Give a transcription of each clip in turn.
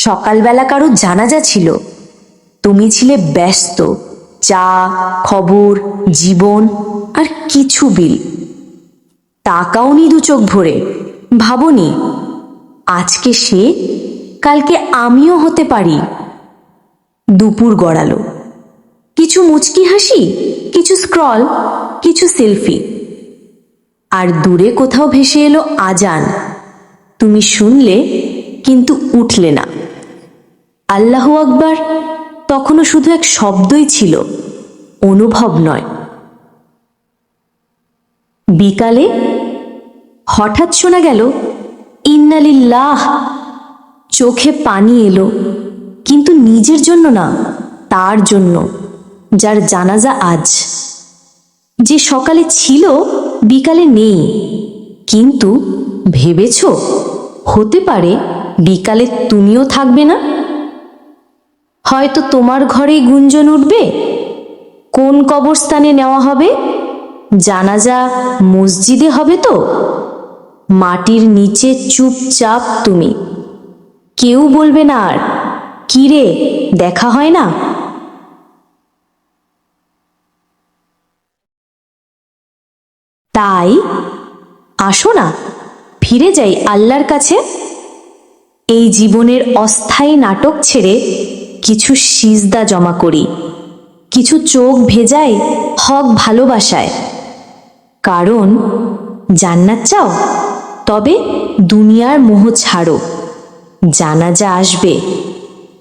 সকালবেলা কারও জানাজা ছিল। তুমি ছিলে ব্যস্ত। চা, খবর, জীবন আর কিছু বিল। তাকাওনি দু চোখ ভরে। ভাবনি আজকে সে, কালকে আমিও হতে পারি। দুপুর গড়ালো। কিছু মুচকি হাসি, কিছু স্ক্রল, কিছু সেলফি। আর দূরে কোথাও ভেসে এলো আজান। তুমি শুনলে, কিন্তু উঠলে না। আল্লাহ আকবার তখনও শুধু এক শব্দই ছিল, অনুভব নয়। বিকালে হঠাৎ শোনা গেল ইন্নালিল্লাহ চোখে পানি এলো, কিন্তু নিজের জন্য না, তার জন্য, যার জানাজা আজ। যে সকালে ছিল, বিকালে নেই, কিন্তু ভেবেছ, হতে পারে বিকালে তুমিও থাকবে না? হয়তো তোমার ঘরেই গুঞ্জন উঠবে? কোন কবরস্থানে নেওয়া হবে? জানাজা মসজিদে হবে তো? মাটির নিচে চুপচাপ তুমি। কেউ বলবে না আর কিরে দেখা হয় না? তাই আসো না, ফিরে যাই আল্লাহর কাছে। এই জীবনের অস্থায়ী নাটক ছেড়ে কিছু সিজদা জমা করি। কিছু চোখ ভেজাই হক ভালোবাসায়। কারণ, জান্নাত চাও? তবে দুনিয়ার মোহ ছাড়ো। জানাজা আসবে,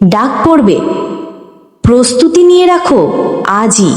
ডাক পড়বে। প্রস্তুতি নিয়ে রাখো, আজই।